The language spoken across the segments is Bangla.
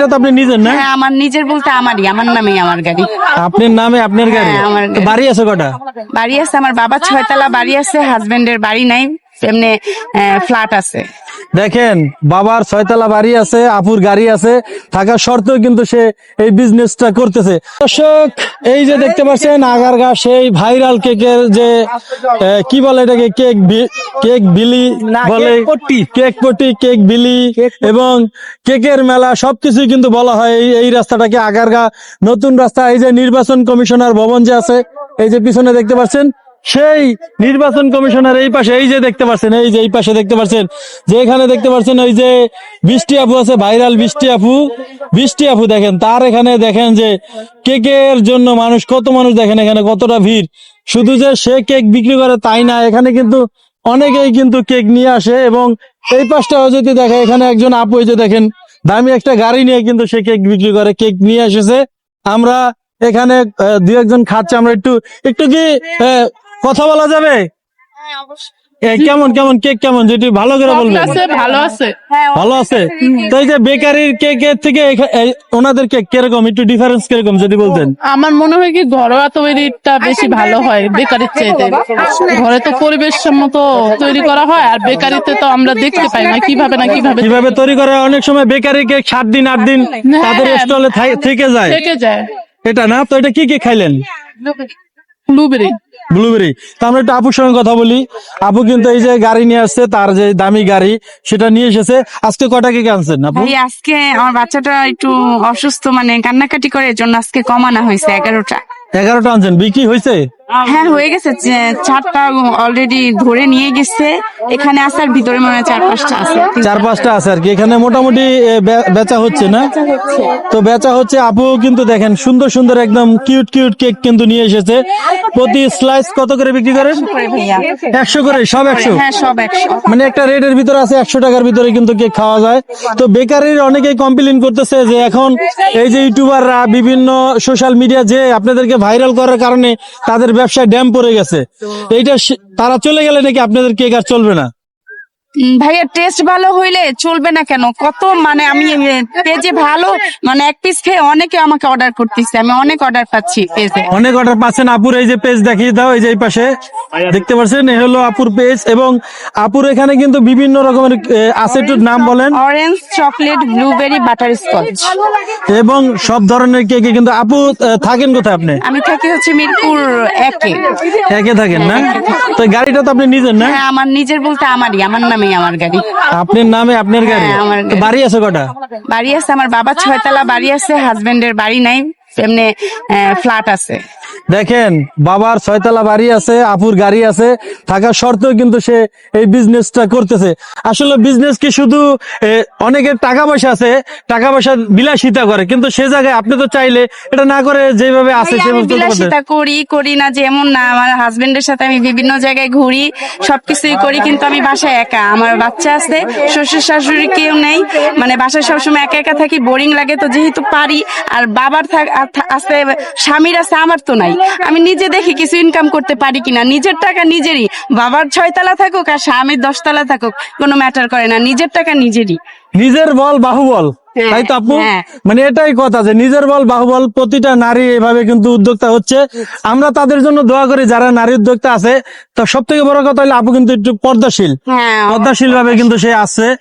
গাড়িটা তো আপনি নিজের না? হ্যাঁ আমার নিজের বলতে আমারই আমার নামেই আমার গাড়ি। আপনার নামে আপনার গাড়ি? হ্যাঁ, আমার গাড়ি। বাড়ি আছে কটা? বাড়ি আছে আমার বাবা ছয়তলা বাড়ি আছে হাজবেন্ডের বাড়ি নাই এমনি ফ্ল্যাট আছে। দেখেন বাবার ছয়তলা বাড়ি আছে আপুর গাড়ি আছে থাকা সত্ত্বেও কিন্তু সে এই বিজনেসটা করতেছে। দর্শক এই যে দেখতে পাচ্ছেন আগারগা সেই ভাইরাল কেকের যে কি বলে এটাকে কেক কেক বিলি? বলে কেক পটি কেক বিলি এবং কেকের মেলা সবকিছুই কিন্তু বলা হয় এই- এই রাস্তাটাকে আগারগা। নতুন রাস্তা এই যে নির্বাচন কমিশনার ভবন যে আছে এই যে পিছনে দেখতে পাচ্ছেন সেই নির্বাচন কমিশনার এই পাশে, এই যে দেখতে পাচ্ছেন এই যে এই পাশে দেখতে পাচ্ছেন যে এখানে দেখতে পাচ্ছেন ওই যে বৃষ্টি আপু আছে, ভাইরাল বৃষ্টি আপু। বৃষ্টি আপু দেখেন, তার এখানে দেখেন যে কেকের জন্য মানুষ, কত মানুষ দেখেন এখানে, কতটা ভিড়। শুধু যে সে কেক বিক্রি করে তাই না, এখানে কিন্তু অনেকেই কিন্তু কেক নিয়ে আসে এবং এই পাশটাও যদি দেখে, এখানে একজন আপু এই যে দেখেন, দামি একটা গাড়ি নিয়ে কিন্তু সে কেক বিক্রি করে, কেক নিয়ে এসেছে। আমরা এখানে দুই একজন খাচ্ছে, আমরা একটু একটু কি কথা বলা যাবে? এ, কেমন কেমন কেক কেমন? যেটি ভালো করে বলবেন। আছে ভালো আছে। ভালো আছে? তো এই যে বেকারির কেকের থেকে ওনাদের কেক কীরকম? একটু ডিফারেন্স কীরকম যদি বলতেন। আমার মনে হয় কি ঘরোয়া তৈরিটা বেশি ভালো হয় বেকারির চাইতে। ঘরে তো পরিবেশ মতো তৈরি করা হয় আর বেকারিতে তো আমরা দেখতে পাই না কীভাবে না কীভাবে কীভাবে তৈরি করে অনেক সময় বেকারি কেক সাত দিন আট দিন হ্যাঁ, তাদের হ্যাঁ। স্টলে থেকে যায়। থেকে যায়। এটা না? তো এটা কি কি খাইলেন? ব্লুবেরি ব্লুবেরি তা আমরা একটু আপুর সঙ্গে কথা বলি। আপু কিন্তু এই যে গাড়ি নিয়ে আসছে তার যে দামি গাড়ি সেটা নিয়ে এসেছে। আজকে কটা কেক আনছেন আপু? ভাই আজকে আমার বাচ্চাটা একটু অসুস্থ মানে কান্নাকাটি করে এর জন্য আজকে কমানো হয়েছে এগারোটা। এগারোটা আনছেন বিক্রি হয়েছে? হ্যাঁ হয়ে গেছে। চারটা অলরেডি ধরে নিয়ে গেছে। এখানে আসার ভিতরে মনে হয় চার পাঁচটা আছে। চার পাঁচটা আছে আর কি। এখানে মোটামুটি বেচা হচ্ছে না? তো বেচা হচ্ছে আপু কিন্তু দেখেন সুন্দর সুন্দর একদম কিউট কিউট কেক কিন্তু নিয়ে এসেছে। প্রতি স্লাইস কত করে বিক্রি করেন? একশো করে সব একশো? হ্যাঁ সব একশো। মানে একটা রেটের ভিতরে আছে একশো টাকার ভিতরে কিন্তু কেক খাওয়া যায়। তো বেকারির অনেকেই কমপ্লেন করতেছে যে এখন এই যে ইউটিউবাররা বিভিন্ন সোশ্যাল মিডিয়া যে আপনাদেরকে ভাইরাল করার কারণে তাদের ব্যবসায় ড্যাম পড়ে গেছে। এইটা তারা চলে গেলে নাকি আপনাদের কে আর চলবে না? ভাইয়া টেস্ট ভালো হইলে চলবে না কেন? কত মানে আমি পেজে ভালো মানে এক পিস খেয়ে অনেকে আমাকে অর্ডার করতেছে। আমি অনেক অর্ডার পাচ্ছি পেজে। অনেক অর্ডার পাচ্ছেন আপুর এই যে পেজ দেখিয়ে দাও এই যে এই পাশে। দেখতে পাচ্ছেন এই হলো আপুর পেজ এবং আপুর এখানে কিন্তু বিভিন্ন রকমের আছে একটু নাম বলেন। Orange chocolate blueberry butterscotch এবং সব ধরনের কেকে কিন্তু আপু থাকেন কোথায় আপনি? আমি থাকি হচ্ছে মিরপুর একে। একে থাকেন না? তো গাড়িটা তো আপনি নিজের না? হ্যাঁ আমার নিজের বলতে আমারই আমার নামেই আমার গাড়ি। আপনার নামে আপনার গাড়ি? হ্যাঁ, আমার গাড়ি। বাড়ি আছে কটা? বাড়ি আছে আমার বাবা ছয়তলা বাড়ি আছে হাজবেন্ডের বাড়ি নাই এমনি ফ্ল্যাট আছে। দেখেন বাবার ছয়তলা বাড়ি আছে আপুর গাড়ি আছে থাকা সত্ত্বেও কিন্তু সে এই বিজনেসটা করতেছে আসলে বিজনেস কি শুধু অনেকের টাকা পয়সা আছে টাকা পয়সা বিলাসিতা করে কিন্তু সে জায়গায় আপনি তো চাইলে এটা না করে যেভাবে আছে। বিলাসিতা করি করি না যে এমন না আমার হাজবেন্ডের সাথে আমি বিভিন্ন জায়গায় ঘুরি সবকিছুই করি কিন্তু আমি বাসায় একা আমার বাচ্চা আছে শ্বশুর শাশুড়ি কেউ নেই মানে বাসায় সবসময় একা একা থাকি বোরিং লাগে তো যেহেতু পারি আর বাবার আছে স্বামীর আছে আমার তো নাই আমি নিজে দেখি কিছু ইনকাম করতে পারি কিনা। নিজের টাকা নিজেরই। বাবার ছয়তলা থাকুক আর স্বামীর দশতলা থাকুক কোনো ম্যাটার করে না। নিজের টাকা নিজেরই। নিজের বল বাহুবল। হ্যাঁ, তাই তো আপু? হ্যাঁ। মানে এটাই কথা যে নিজের বল বাহুবল প্রতিটা নারী এভাবে কিন্তু উদ্যোক্তা হচ্ছে। আমরা তাদের জন্য দোয়া করি যারা নারী উদ্যোক্তা আছে তো সব থেকে বড় কথা হলো আপু কিন্তু একটু পর্দাশীল। পর্দাশীল ভাবে কিন্তু সে আসছে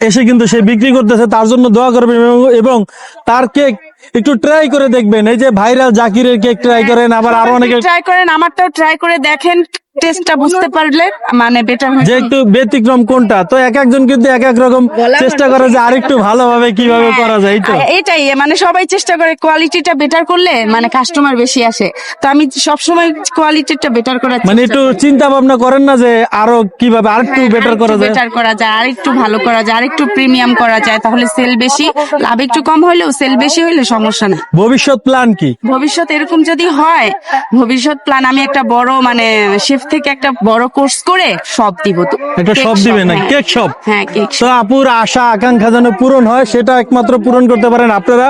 এসে কিন্তু সে বিক্রি করতেছে তার জন্য দোয়া করবেন এবং- এবং তার কেক একটু ট্রাই করে দেখবেন। এই যে ভাইরাল জাকিরের কেক ট্রাই করেন আবার আরও অনেকে ট্রাই করেন আমারটাও ট্রাই করে দেখেন। টেস্টটা বুঝতে পারলে মানে বেটার যে একটু ব্যতিক্রম কোনটা? তো এক একজন কিন্তু এক এক রকম চেষ্টা করে যে আরেকটু ভালোভাবে কীভাবে করা যায় তো। এটাই মানে সবাই চেষ্টা করে কোয়ালিটিটা বেটার করলে মানে কাস্টমার বেশি আসে। তো আমি সবসময় কোয়ালিটিটা বেটার করার মানে একটু চিন্তা ভাবনা করেন না যে আরও কীভাবে আরেকটু বেটার করা যায়। বেটার করা যায় আর একটু ভালো করা যায় আর একটু প্রিমিয়াম করা যায় তাহলে সেল বেশি। লাভ একটু কম হলেও সেল বেশি হলে সমস্যা নেই। ভবিষ্যৎ প্ল্যান কি? ভবিষ্যৎ এরকম যদি হয় ভবিষ্যৎ প্ল্যান আমি একটা বড় মানে শেফ থেকে একটা বড় কোর্স করে সব দিব। তো একটা সব দিবে না হ্যাঁ। কেক সব হ্যাঁ কেক তো আপুর আশা আকাঙ্ক্ষা যেন পূরণ হয় সেটা একমাত্র পূরণ করতে পারেন আপনারা।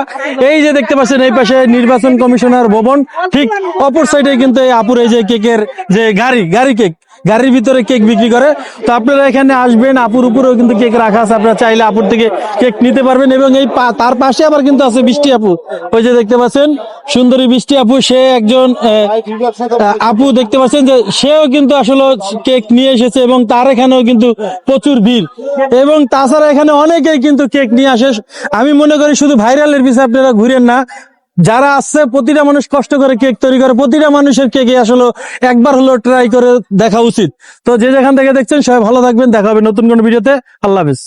এই যে দেখতে পাচ্ছেন এই পাশে নির্বাচন কমিশনার ভবন ঠিক অপর সাইডে কিন্তু এই আপুর এই যে কেকের যে গাড়ি গাড়ি কেক গাড়ির ভিতরে কেক বিক্রি করে। তো আপনারা এখানে আসবেন, আপুর উপরেও কিন্তু কেক রাখা আছে। আপনারা চাইলে আপুর থেকে কেক নিতে পারবেন এবং এই তার পাশে আবার কিন্তু আছে বৃষ্টি আপু। ওই যে দেখতে পাচ্ছেন, সুন্দরী বৃষ্টি আপু, সে একজন আপু দেখতে পাচ্ছেন যে সেও কিন্তু আসলে কেক নিয়ে এসেছে এবং তার এখানেও কিন্তু প্রচুর ভিড়। এবং তাছাড়া এখানে অনেকেই কিন্তু কেক নিয়ে আসে। আমি মনে করি শুধু ভাইরালের পিছিয়ে আপনারা ঘুরেন না যারা আসছে প্রতিটা মানুষ কষ্ট করে কেক তৈরি করে, প্রতিটা মানুষের কেকে আসলে একবার হলো ট্রাই করে দেখা উচিত। তো যে যেখান থেকে দেখছেন, সবাই ভালো থাকবেন, দেখা হবে নতুন কোনো ভিডিওতে। আল্লাহ হাফিজ।